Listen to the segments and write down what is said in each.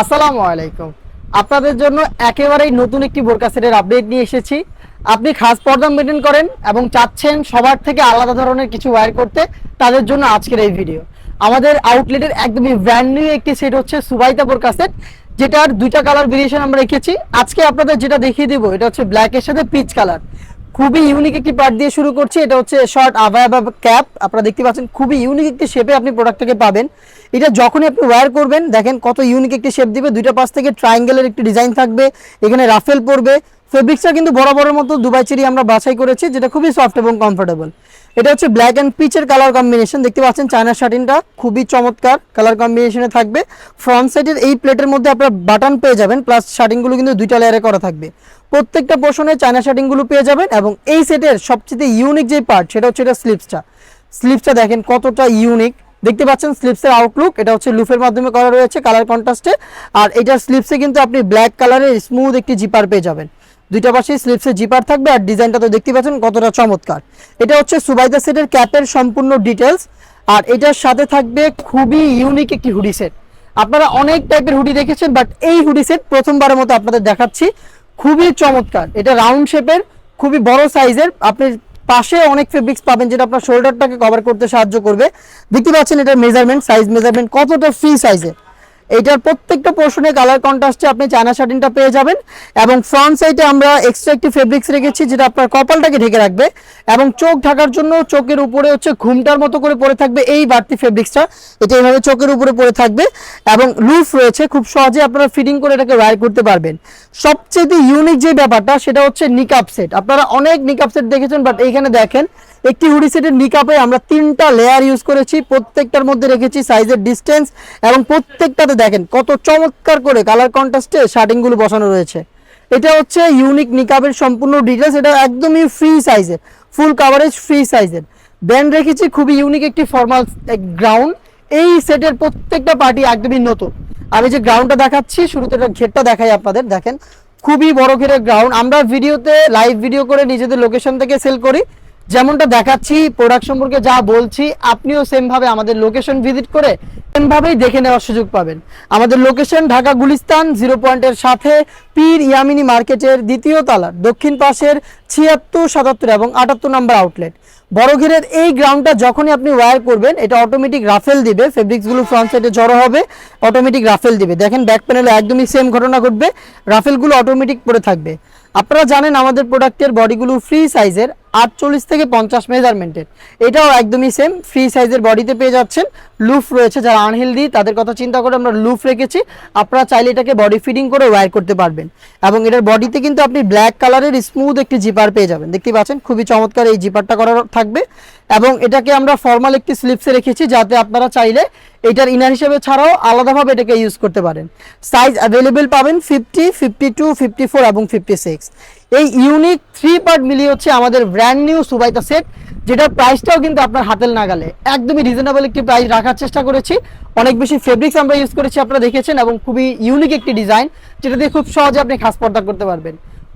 আসসালামু আলাইকুম। আপনাদের জন্য একেবারেই নতুন একটি বোরকা সেটের আপডেট নিয়ে এসেছি। আপনি খাস পর্দা মেনটেন করেন এবং চাচ্ছেন সবার থেকে আলাদা ধরনের কিছু ওয়্যার করতে, তাদের জন্য আজকের এই ভিডিও আমাদের আউটলেটের একদমই ব্র্যান্ড নিউ একটি সেট হচ্ছে সুবাইতা বোরকা সেট যেটার দুইটা কালার ভেরিয়েশন আমরা রেখেছি। আজকে আপনাদের যেটা দেখিয়ে দিব, এটা হচ্ছে ব্ল্যাকের সাথে পিচ কালার খুবই ইউনিক একটি পার্ট দিয়ে শুরু করছি। এটা হচ্ছে শর্ট আভায়াবা ক্যাপ আপনারা দেখতে পাচ্ছেন খুবই ইউনিক একটি শেপে আপনি প্রোডাক্টটাকে পাবেন। এটা যখনই আপনি ওয়্যার করবেন, দেখেন কত ইউনিক একটি শেপ দিবে। দুইটা পাশ থেকে ট্রায়াঙ্গেলের একটি ডিজাইন থাকবে। এখানে রাফেল পড়বে ফেব্রিক্সটা কিন্তু বরাবরের মতো দুবাই চেরি আমরা বাছাই করেছি, যেটা খুবই সফট এবং কমফোর্টেবল এটা হচ্ছে ব্ল্যাক অ্যান্ড পিচের কালার কম্বিনেশন দেখতে পাচ্ছেন চায়না শার্টিনটা খুবই চমৎকার কালার কম্বিনেশনে থাকবে। ফ্রন্ট সাইডের এই প্লেটের মধ্যে আপনার বাটন পেয়ে যাবেন প্লাস শার্টিংগুলো কিন্তু দুইটা লেয়ারে করা থাকবে। প্রত্যেকটা পোর্শনে চায়না শার্টিংগুলো পেয়ে যাবেন এবং এই সেটের সবচেয়ে ইউনিক যে পার্ট সেটা হচ্ছে এটা স্লিপসটা স্লিপসটা দেখেন কতটা ইউনিক দেখতে পাচ্ছেন স্লিপসের আউটলুক এটা হচ্ছে লুফের মাধ্যমে করা রয়েছে কালার কন্ট্রাস্টে আর এটার স্লিপসে কিন্তু আপনি ব্ল্যাক কালারের স্মুথ একটি জিপার পেয়ে যাবেন। দুইটা পাশে স্লিপসে জিপার থাকবে আর ডিজাইনটা তো দেখতে পাচ্ছেন কতটা চমৎকার। এটা হচ্ছে সুবাইদা সেটের ক্যাপের সম্পূর্ণ ডিটেলস আর এটার সাথে থাকবে খুবই ইউনিক একটি হুডি সেট আপনারা অনেক টাইপের হুডি দেখেছেন বাট এই হুডি সেট প্রথমবারের মতো আপনাদের দেখাচ্ছি। খুবই চমৎকার। এটা রাউন্ড শেপের খুবই বড় সাইজের আপনি পাশে অনেক ফেব্রিক্স পাবেন যেটা আপনার শোল্ডারটাকে কভার করতে সাহায্য করবে। দেখতে পাচ্ছেন এটার মেজারমেন্ট সাইজ মেজারমেন্ট কতটা ফ্রি সাইজের এইটার প্রত্যেকটা পোর্শনে কালার কন্ট্রাস্টে আপনি চায়না শার্টিনটা পেয়ে যাবেন। এবং ফ্রন্ট সাইডে আমরা এক্সট্রা একটি ফেব্রিক্স রেখেছি, যেটা আপনার কপালটাকে ঢেকে রাখবে। এবং চোখ ঢাকার জন্য চোখের উপরে হচ্ছে ঘুমটার মতো করে পড়ে থাকবে এই বাড়তি ফেব্রিক্সটা এটা এইভাবে চোখের উপরে পড়ে থাকবে। এবং লুফ রয়েছে, খুব সহজে আপনারা ফিটিং করে এটাকে ওয়্যার করতে পারবেন। সবচেয়ে ইউনিক যে ব্যাপারটা, সেটা হচ্ছে নিকাপ সেট আপনারা অনেক নিকাপ সেট দেখেছেন বাট এইখানে দেখেন একটি হুডি সেটের নিকাপে আমরা তিনটা লেয়ার ইউজ করেছি, প্রত্যেকটার মধ্যে রেখেছি সাইজের ডিস্টেন্স এবং প্রত্যেকটাতে দেখেন কত চমৎকার করে কালার কন্ট্রাস্টে শার্টিংগুলো বসানো রয়েছে। এটা হচ্ছে ইউনিক নিকাবের সম্পূর্ণ ডিটেলস এটা একদমই ফ্রি সাইজের ফুল কাভারেজ ফ্রি সাইজের ব্যান্ড রেখেছি খুবই ইউনিক একটি ফর্মাল গ্রাউন্ড এই সেটের প্রত্যেকটা পার্টি একদমই নতুন। আমি যে গ্রাউন্ডটা দেখাচ্ছি, শুরুতে একটা ঘেরটা দেখাই আপনাদের, দেখেন। খুবই বড় ঘেরের গ্রাউন্ড আমরা ভিডিওতে লাইভ ভিডিও করে নিজেদের লোকেশন থেকে সেল করি। যেমনটা দেখাচ্ছি প্রোডাক্ট সম্পর্কে যা বলছি, আপনিও সেম ভাবে আমাদের লোকেশন ভিজিট করে সেম ভাবেই দেখে নেওয়ার সুযোগ পাবেন। আমাদের লোকেশন ঢাকা গুলিস্তান জিরো পয়েন্টের সাথে পীর ইয়ামিনী মার্কেটের দ্বিতীয় তলার দক্ষিণ পাশের ছিয়াত্তর, সাতাত্তর এবং আটাত্তর নম্বর আউটলেট বড় ঘেরের এই গ্রাউন্ডটা যখনই আপনি ওয়্যার করবেন, এটা অটোমেটিক রাফেল দিবে ফেব্রিক্সগুলো ফ্রন্ট সাইডে জড়ো হবে অটোমেটিক রাফেল দিবে। দেখেন ব্যাক প্যানেলে একদমই সেম ঘটনা ঘটবে রাফেলগুলো অটোমেটিক পড়ে থাকবে। আপনারা জানেন আমাদের প্রোডাক্টের বডিগুলো ফ্রি সাইজের আটচল্লিশ থেকে পঞ্চাশ মেজারমেন্টের এটাও একদমই সেম ফ্রি সাইজের বডিতে পেয়ে যাচ্ছেন। লুফ রয়েছে যারা আনহেলদি তাদের কথা চিন্তা করে আমরা লুফ রেখেছি। আপনারা চাইলে এটাকে বডি ফিটিং করে ওয়্যার করতে পারবেন। এবং এটার বডিতে কিন্তু আপনি ব্ল্যাক কালারের স্মুথ একটি জিপার পেয়ে যাবেন। দেখতে পাচ্ছেন, খুবই চমৎকার এই জিপারটা করা থাকবে। এবং এটাকে আমরা ফর্মাল একটি স্লিপসে রেখেছি যাতে আপনারা চাইলে এটার ইনার হিসেবে ছাড়াও আলাদাভাবে এটাকে ইউজ করতে পারেন। সাইজ অ্যাভেলেবেল পাবেন fifty fifty two fifty four এবং ফিফটি সিক্স এই ইউনিক থ্রি পার্ট মিলিয়ে হচ্ছে আমাদের ব্র্যান্ড নিউ সুবাইতা সেট যেটার প্রাইসটাও কিন্তু আপনার হাতের নাগালে। একদমই রিজনেবল একটি প্রাইস রাখার চেষ্টা করেছি। অনেক বেশি ফেব্রিক্স আমরা ইউজ করেছি, আপনারা দেখেছেন, এবং খুবই ইউনিক একটি ডিজাইন যেটা দিয়ে খুব সহজে আপনি খাস পর্দা করতে পারবেন।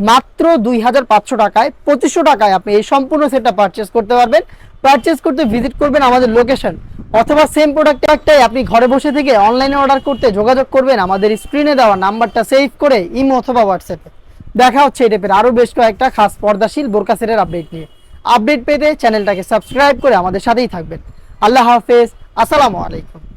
মাত্র দুই হাজার পাঁচশো টাকায়, পঁচিশশো টাকায় আপনি এই সম্পূর্ণ সেটটা পারচেস করতে পারবেন। পারচেস করতে ভিজিট করবেন আমাদের লোকেশন অথবা সেম প্রোডাক্ট একটাই আপনি ঘরে বসে থেকে অনলাইনে অর্ডার করতে যোগাযোগ করবেন আমাদের স্ক্রিনে দেওয়া নাম্বারটা সেভ করে ইমো অথবা হোয়াটসঅ্যাপে দেখা হচ্ছে এই টাইপের আরও বেশ কয়েকটা খাস পর্দাশীল বোরকা সেটের আপডেট নিয়ে। আপডেট পেতে চ্যানেলটাকে সাবস্ক্রাইব করে আমাদের সাথেই থাকবেন। আল্লাহ হাফেজ, আসসালামু আলাইকুম।